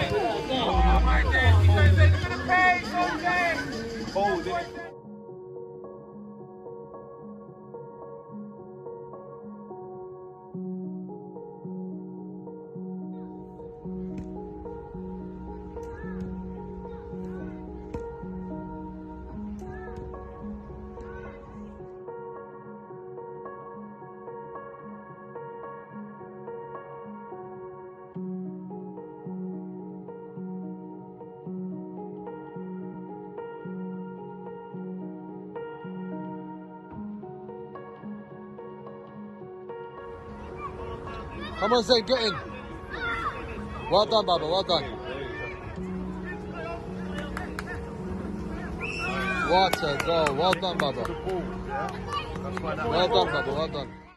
Right there, you gonna pay. On, Zayn, get in. Well done, Baba, well done. What a goal. Well done, Baba. Ball, yeah? That's why that Well done, Baba, well done.